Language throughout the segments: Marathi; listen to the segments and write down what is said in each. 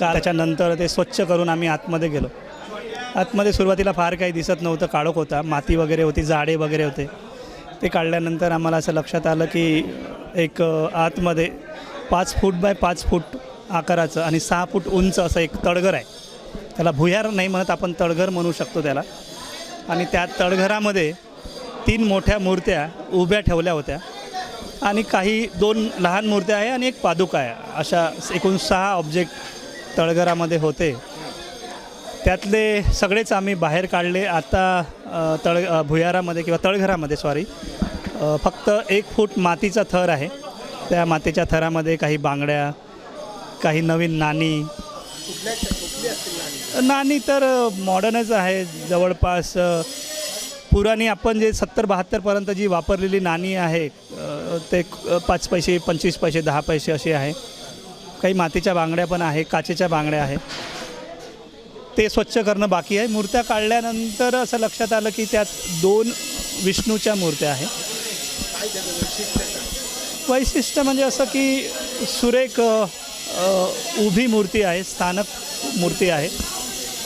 का त्याच्यानंतर ते स्वच्छ करून आम्ही आतमध्ये गेलो. आतमध्ये सुरुवातीला फार काही दिसत नव्हतं काळोख होता. माती वगैरे होती झाडे वगैरे होते. ते काढल्यानंतर आम्हाला असं लक्षात आलं की एक आतमध्ये पाच फूट बाय पाच फूट आकाराचं आणि सहा फूट उंच असं एक तळघर आहे. त्याला भुयार नाही म्हणत आपण तळघर म्हणू शकतो त्याला. आणि त्या तळघरामध्ये तीन मोठ्या मूर्त्या उभ्या ठेवल्या होत्या. आणि काही दोन लहान मूर्त्या आहे आणि एक पादुका आहे. अशा एकूण सहा ऑब्जेक्ट तळघरामध्ये होते. त्यातले सगळेच आम्ही बाहेर काढले. आता तळ भुयारामध्ये किंवा तळघरामध्ये सॉरी फक्त एक फूट मातीचा थर आहे. त्या मातीच्या थरामध्ये काही बांगड्या काही नवीन नाणी. नाणी तर मॉडर्नच आहे. जवळपास पुराणी आपण जे सत्तर बहात्तरपर्यंत जी वापरलेली नाणी आहे ते पाच पैसे पंचवीस पैसे दहा पैसे असे आहे. काही मातीच्या बांगड्या पण आहे काचेच्या बांगड्या आहे. ते स्वच्छ करणं बाकी आहे. मूर्त्या काढल्यानंतर असं लक्षात आलं की त्यात दोन विष्णूच्या मूर्त्या आहे. वैशिष्ट्य म्हणजे असं की सुरेख उभी मूर्ती आहे स्थानक मूर्ती आहे.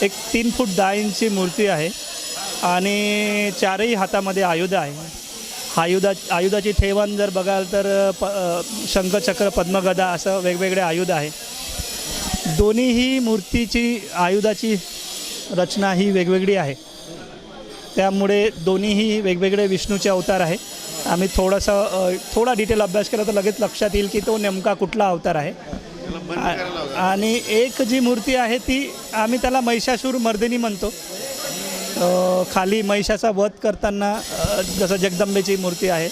एक तीन फूट दहा इंची मूर्ती आहे आणि चारही हातामध्ये आयुध आहे. आयुधा आयुधाची ठेवण जर बघाल तर प शंखचक्र पद्मगदा असं वेगवेगळे आयुध आहे. दोन्हीही मूर्तीची आयुधाची रचना ही वेगवेगळी आहे. त्यामुळे दोन्हीही वेगवेगळे विष्णूचे अवतार आहे. आम्ही थोडंसं थोडा डिटेल अभ्यास केला तर लगेच लक्षात येईल की तो नेमका कुठला अवतार आहे. आणि एक जी मूर्ती आहे ती आम्ही त्याला महिषासूर मर्दिनी म्हणतो. खाली महिषाचा वध करताना जसं जगदंबेची मूर्ती आहे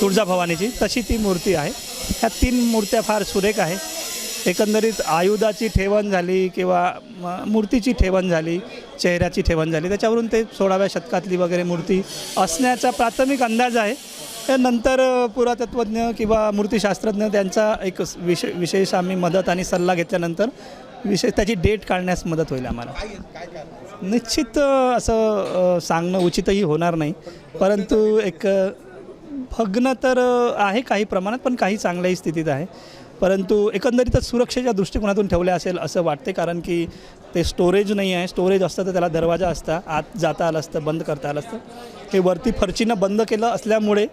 तुळजाभवानीची तशी ती मूर्ती आहे. ह्या तीन मूर्त्या फार सुरेख आहे. एकंदरीत आयुधाची ठेवण झाली किंवा म- मूर्तीची ठेवण झाली चेहऱ्याची ठेवण झाली त्याच्यावरून ते सोळाव्या शतकातली वगैरे मूर्ती असण्याचा प्राथमिक अंदाज आहे. त्यानंतर पुरातत्वज्ञ किंवा मूर्तिशास्त्रज्ञ त्यांचा एक विशे विशेष आम्ही मदत आणि सल्ला घेतल्यानंतर विशेष त्याची डेट काढण्यास मदत होईल आम्हाला. निश्चित असं सांगणं उचितही होणार नाही. परंतु एक भग्न तर आहे काही प्रमाणात पण काही चांगल्याही स्थितीत आहे. परंतु एकंदरीतच सुरक्षेच्या दृष्टिकोनातून ठेवले असेल असं वाटते कारण की ते स्टोरेज नाही आहे. स्टोरेज असतं तर त्याला दरवाजा असता आत जाता आलं असतं बंद करता आलं असतं. हे वरती फरचीनं बंद केलं असल्यामुळे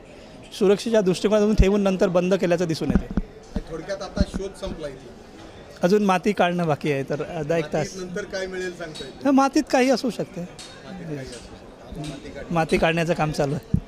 सुरक्षेच्या दृष्टिकोनातून ठेवून नंतर बंद केल्याचं दिसून येते. थोडक्यात आता शोध संपला अजून माती काढणं बाकी आहे तर अर्धा एक तास. नंतर काय मिळेल सांगता येईल हा, मातीत काही असू शकते. माती काढण्याचं काम चालू आहे.